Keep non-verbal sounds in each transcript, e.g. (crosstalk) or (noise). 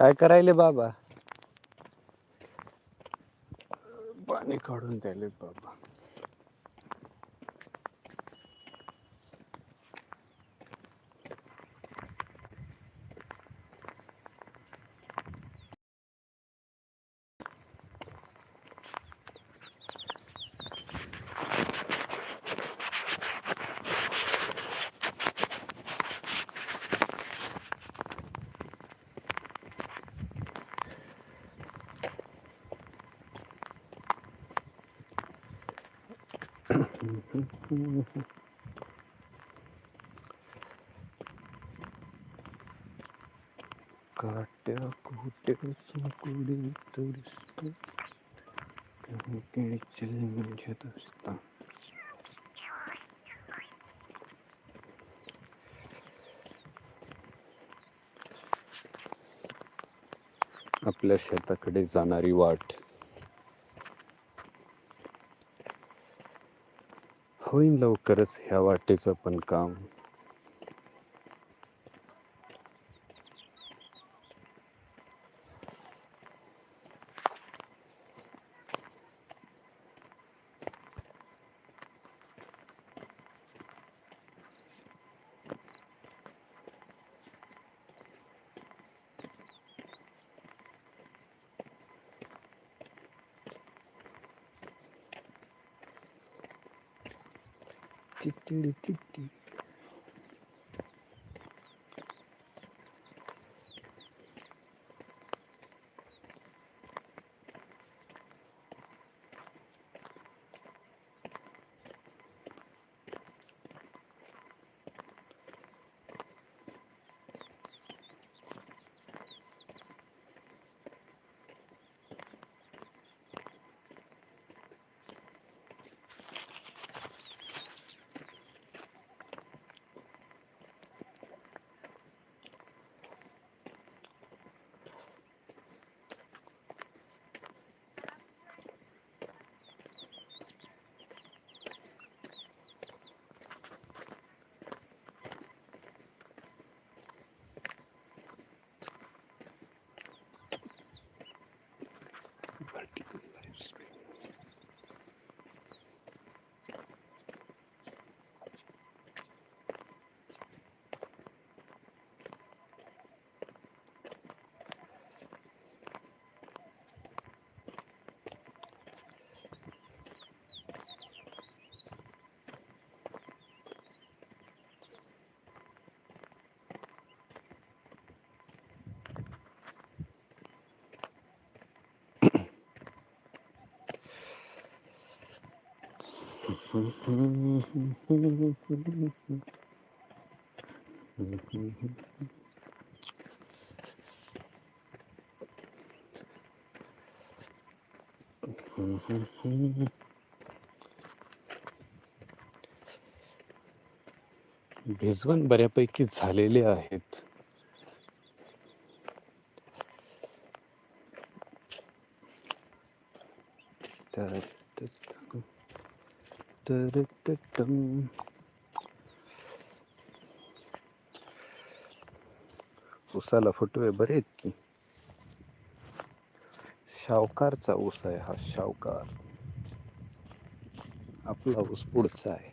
काय करायले बाबा? पाणी काढून द्यायले बाबा. काट्या कुट्या चुकुडी तरिस्त काही चल घेत असता आपल्या शेताकडे जाणारी वाट होईन लवकरच ह्या वाटेचं पण काम. ചിറ്റി भिजवण बऱ्यापैकी झालेले आहेत. तर- उसाला फुटवे बरे आहेत की? शावकारचा ऊस आहे हा शावकार. आपला ऊस पुढचा आहे.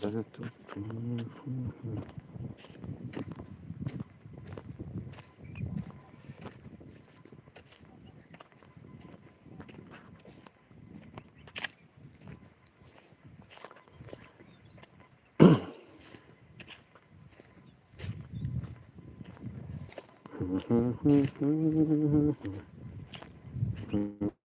誰と、うん、Mm-hmm.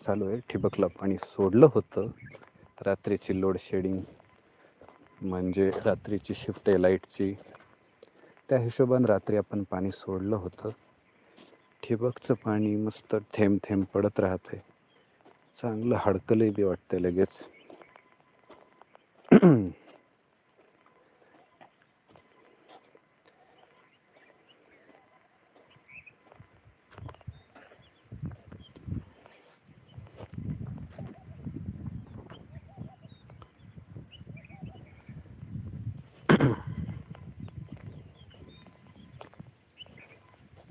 चालू आहे. ठिबकला पाणी सोडलं होतं. रात्रीची लोड शेडिंग म्हणजे रात्रीची शिफ्ट आहे लाईटची त्या हिशोबानं रात्री आपण पाणी सोडलं होतं. ठिबकचं पाणी मस्त थेंब थेंब पडत राहते चांगलं हडकलंही बी वाटतं लगेच.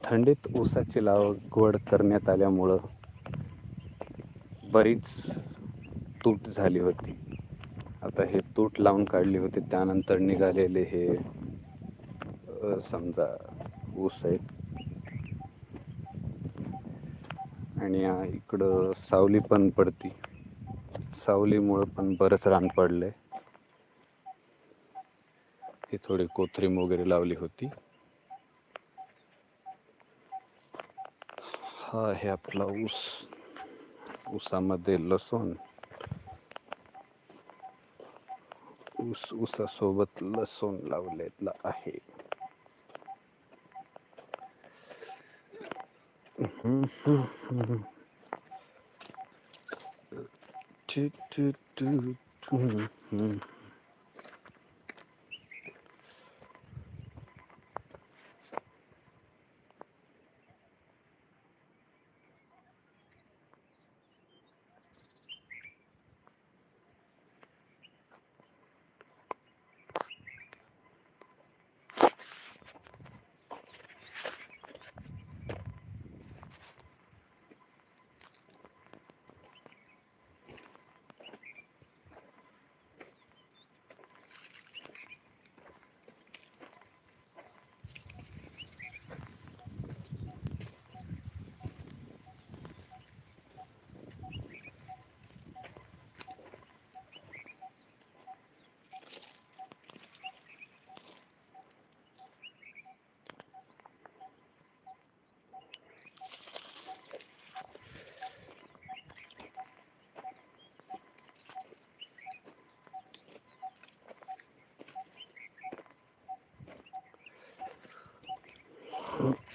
थंडीत ऊसाची लागवड करण्यात आल्यामुळं बरीच तूट झाली होती. आता हे तूट लावून काढली होती त्यानंतर निघालेले हे समजा ऊस आहे. आणि इकडं सावली पण पडती. सावलीमुळं पण बरंच रान पडलं आहे हे थोडी कोथरीम वगैरे लावली होती. हा आहे आपला ऊस. ऊसामध्ये लसूण. ऊस ऊसासोबत लसूण लावलेला आहे. टू टू टू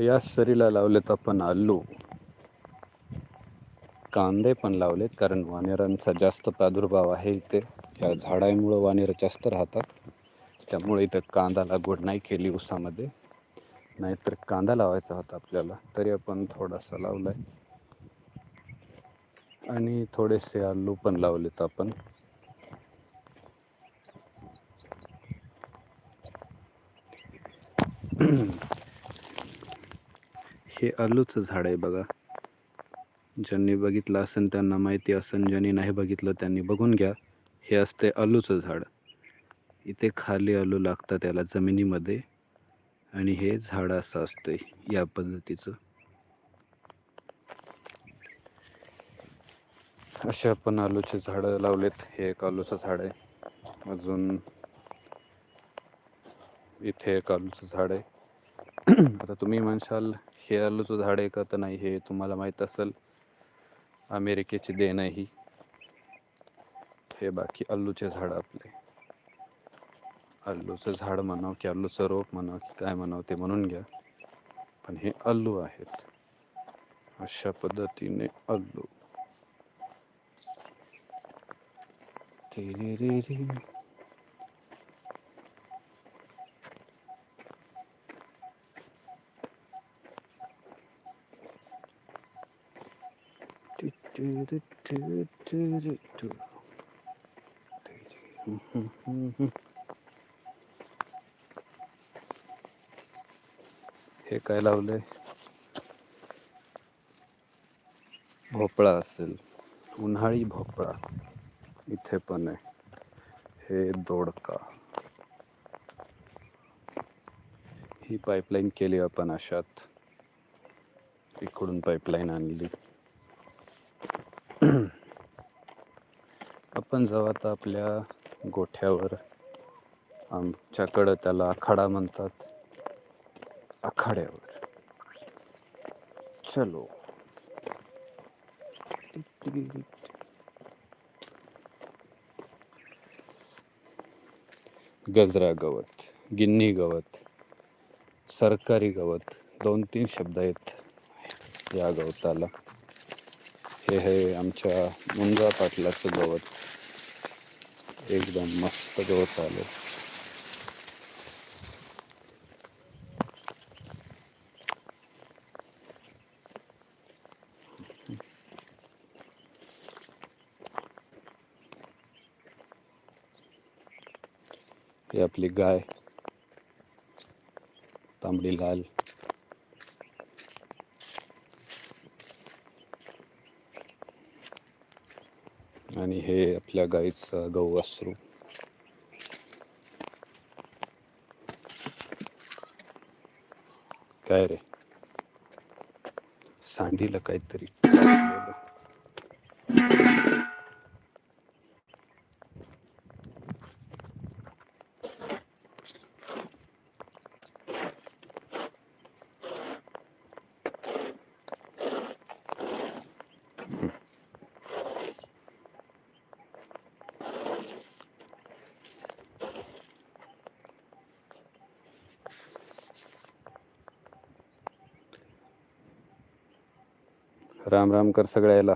या सरीला लावलेत आपण आलू. कांदे पण लावलेत कारण वानेरांचा जास्त प्रादुर्भाव आहे इथे. या झाडांमुळं वानेर जास्त राहतात. त्यामुळे इथं कांदा लागवड नाही केली ऊसामध्ये नाहीतर कांदा लावायचा होता आपल्याला तरी आपण थोडासा लावलाय. आणि थोडेसे आलू पण लावलेत आपण. हे आलूचं झाड आहे बघा. ज्यांनी बघितलं असेल त्यांना माहिती असेल ज्यांनी नाही बघितलं त्यांनी बघून घ्या. हे असते आलूचं झाड. इथे खाली आलू लागतात त्याला जमिनीमध्ये. आणि हे झाड असं असतं या पद्धतीचं. असे आपण आलूचे झाडं लावलेत. हे एक आलूचं झाड आहे. अजून इथे एक आलूचं झाड आहे. (clears throat) आता तुम्ही म्हणशाल हे आलूचं झाड आहे का? तर नाही हे तुम्हाला माहीत असेल. अमेरिकेची देण आहे ही. हे बाकी अल्लूचे झाड आपले. अल्लूचं झाड म्हणावं की अल्लूचं रोप म्हणावं की काय म्हणावं ते म्हणून घ्या. पण हे अल्लू आहेत. अशा पद्धतीने अल्लू तिरिरिरी. टू टू टू टू टू टू. हे काय लावलंय? भोपळा असेल. उन्हाळी भोपळा. इथे पण आहे. हे दोडका. ही पाईपलाईन केली आपण अशात. इकडून पाईपलाईन आणली. (clears throat) आपण जाऊ आता आपल्या गोठ्यावर. आमच्याकडं त्याला आखाडा म्हणतात. खड्यावर हो चलो। गजरा गवत गिन्नी गवत सरकारी गवत दोन तीन शब्द आहेत या गवताला. हे आहे आमच्या मुंजा पाटलाचं गवत. एकदम मस्त गवत आलं ही आपली गाय. तांबडी लाल. आणि हे आपल्या गाईचं गहू वासरू काय रे? सांडीला काहीतरी. राम राम कर सगळ्याला.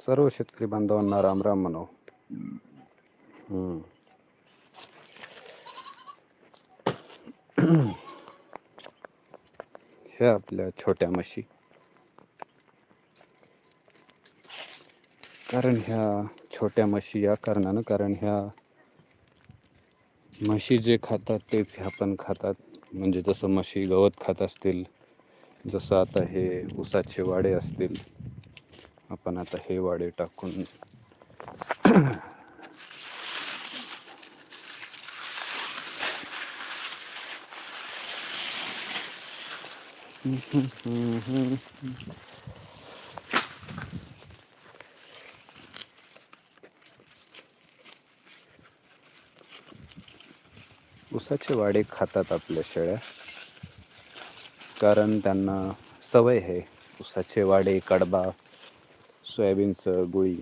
सर्व शेतकरी बांधवांना राम राम म्हणो हे ह्या आपल्या छोट्या म्हशी. कारण ह्या छोट्या म्हशी या कारणानं कारण ह्या म्हशी जे खातात तेच ह्या पण खातात. म्हणजे जसं म्हशी गवत खात असतील जसं आता हे ऊसाचे वाडे असतील आपण आता हे वाडे टाकून ऊसाचे वाडे खातात आपल्या शेळ्या. कारण त्यांना सवय आहे. ऊसाचे वाडे कडबा सोयाबीनचं गुळी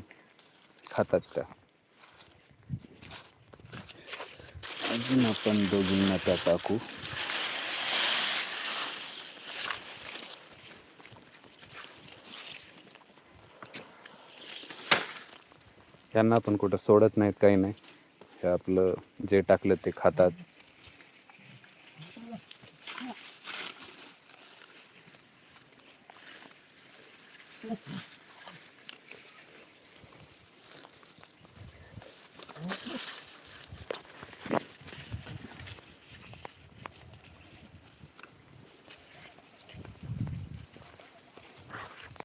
खातात का अजून आपण दोघींना त्या टाकू. त्यांना पण कुठं सोडत नाहीत काही नाही. हे आपलं जे टाकलं ते खातात.